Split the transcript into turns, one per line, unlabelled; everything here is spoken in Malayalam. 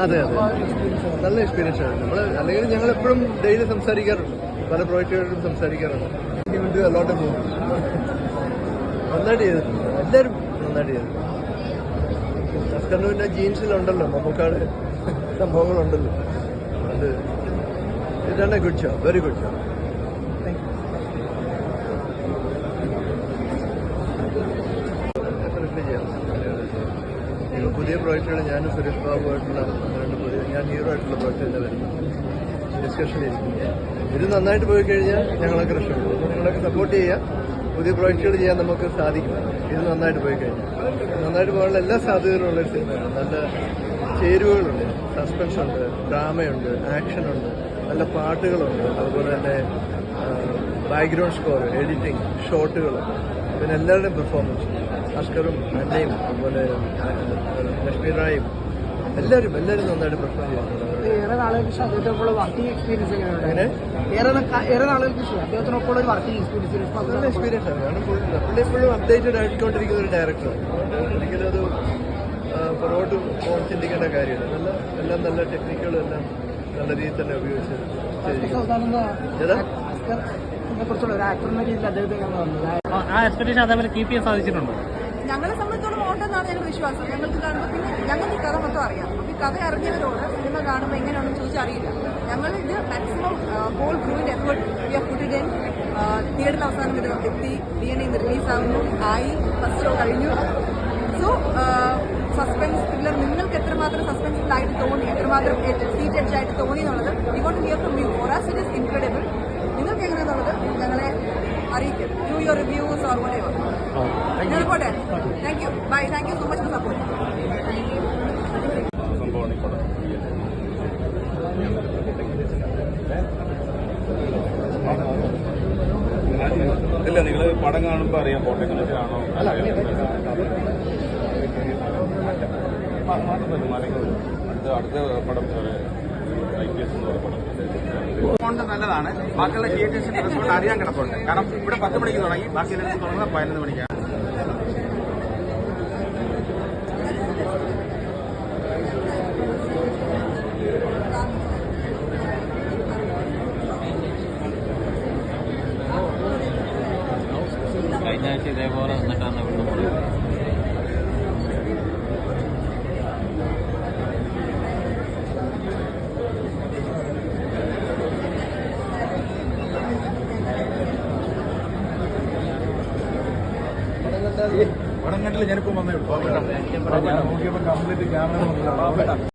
അതെ, അതെ. നല്ല എക്സ്പീരിയൻസ് ആണ്. നമ്മൾ അല്ലെങ്കിൽ ഞങ്ങൾ എപ്പോഴും ഡെയിലി സംസാരിക്കാറുണ്ട്. പല പ്രോജക്റ്റുകളിലും സംസാരിക്കാറുണ്ട്. അലോട്ട് പോകും. നന്നായിട്ട് ചെയ്തിട്ടുണ്ട്. എല്ലാവരും നന്നായിട്ട് അസ്കറിന് പിന്നെ ജീൻസിലുണ്ടല്ലോ നമുക്കാണ് സംഭവങ്ങളുണ്ടല്ലോ. അത് ഇതാണ് good show very good job പുതിയ പ്രോജക്റ്റുകൾ ഞാനും സുരേഷ് ബാബുമായിട്ടുള്ള രണ്ട് പുതിയ ഞാൻ ഹീറോ ആയിട്ടുള്ള പ്രോജക്റ്റ് തന്നെ വരുന്നു ചെയ്തിട്ടുണ്ട് ഇത് നന്നായിട്ട് പോയി കഴിഞ്ഞാൽ ഞങ്ങളൊക്കെ രക്ഷപ്പെടും നിങ്ങളൊക്കെ സപ്പോർട്ട് ചെയ്യുക പുതിയ പ്രോജക്റ്റുകൾ ചെയ്യാൻ നമുക്ക് സാധിക്കും. ഇത് നന്നായിട്ട് പോയി കഴിഞ്ഞാൽ. നന്നായിട്ട് പോകാനുള്ള എല്ലാ സാധ്യതകളും ഉള്ള സിനിമയാണ്. നല്ല ചേരുവകളുണ്ട്. സസ്പെൻസ് ഉണ്ട് ഡ്രാമയുണ്ട് ആക്ഷനുണ്ട് നല്ല പാട്ടുകളുണ്ട്. അതുപോലെ തന്നെ ബാക്ക്ഗ്രൗണ്ട് സ്കോർ എഡിറ്റിംഗ് ഷോട്ടുകൾ പിന്നെ എല്ലാവരുടെയും പെർഫോമൻസ് അസ്കറും അന്നയും അതുപോലെ ലക്ഷ്മി റായും എല്ലാവരും എല്ലാവരും നന്നായിട്ട് പെർഫോം ചെയ്തിട്ടുണ്ട്.
ഏറെ നാളുകൾക്ക് ശേഷം അദ്ദേഹത്തിനൊപ്പം വർക്കിംഗ് എക്സ്പീരിയൻസ് ഏറെ നാളുകൾക്ക് അദ്ദേഹത്തിനൊപ്പം ഒരു വർക്കിംഗ് എക്സ്പീരിയൻസ്
നല്ല എക്സ്പീരിയൻസ് ആണ്. കാരണം പുള്ളി എപ്പോഴും അപ്ഡേറ്റഡ് ആയിക്കൊണ്ടിരിക്കുന്ന ഒരു ഡയറക്ടർ ഒരിക്കലും അത് പുറകോട്ട് പോകാൻ ചിന്തിക്കേണ്ട കാര്യമില്ല. നല്ല എല്ലാം നല്ല ടെക്നിക്കുകളും എല്ലാം നല്ല രീതിയിൽ തന്നെ ഉപയോഗിച്ച് ചെയ്തിരിക്കുന്നു.
ആ എക്സ്പെക്ടേഷൻ അതേപോലെ കീപ്പ് ചെയ്യാൻ സാധിച്ചിട്ടുണ്ടോ?
ഞങ്ങളെ സംബന്ധിച്ചോളം ഓട്ടെന്നാണ് ഞങ്ങളുടെ വിശ്വാസം. ഞങ്ങൾക്ക് കാണുമ്പോൾ പിന്നെ ഞങ്ങൾക്ക് കഥ മൊത്തം അറിയാം. അപ്പോൾ ഈ കഥ അറിഞ്ഞവരോട് സിനിമ കാണുമ്പോൾ എങ്ങനെയാണെന്ന് ചോദിച്ചറിയില്ല ഞങ്ങൾ ഇത് maximum whole ക്രൂവിന്റെ effort we are put in തിയേറ്ററിൽ അവസാനം ഇത് എത്തി ഡി എൻ ഇന്ന് റിലീസ് ആവുന്നു ആയി ഫസ്റ്റ് ഷോ കഴിഞ്ഞു. സോ സസ്പെൻസ് ത്രില്ലർ നിങ്ങൾക്ക് എത്രമാത്രം സസ്പെൻസ് ആയിട്ട് തോന്നി എത്രമാത്രം സീറ്റ് ആയിട്ട് തോന്നി എന്നുള്ളത് want hear from you for as it is incredible നിങ്ങൾക്ക് എങ്ങനെയാണെന്നുള്ളത് പോട്ടെ. Thank you bye thank you so much for support
ഇല്ല നിങ്ങൾ പടം കാണുമ്പോൾ അറിയാം കോട്ടക്കണറ്റ് ആണോ അടുത്ത അടുത്ത പടം ഐ പി എസ് എന്ന് പറയുന്ന പടം
നല്ലതാണ്. ബാക്കിയുള്ള തിയേറ്റേഴ്സിന്റെ റിസൾട്ട് അറിയാൻ കിടപ്പുണ്ട്. കാരണം ഇവിടെ പത്ത് മണിക്ക് തുടങ്ങി ബാക്കി തുടങ്ങുന്നത് പതിനൊന്ന് മണിക്കാണ്.
കഴിഞ്ഞ ആഴ്ച ഇതേപോലെ നിന്നിട്ടാണ് ഇവിടെ പോയത്
പടം കണ്ടില്ല ഞാനിപ്പോൾ വന്നേ ഉള്ളൂ. നോക്കിയപ്പോൾ കംപ്ലീറ്റ് ക്യാമറ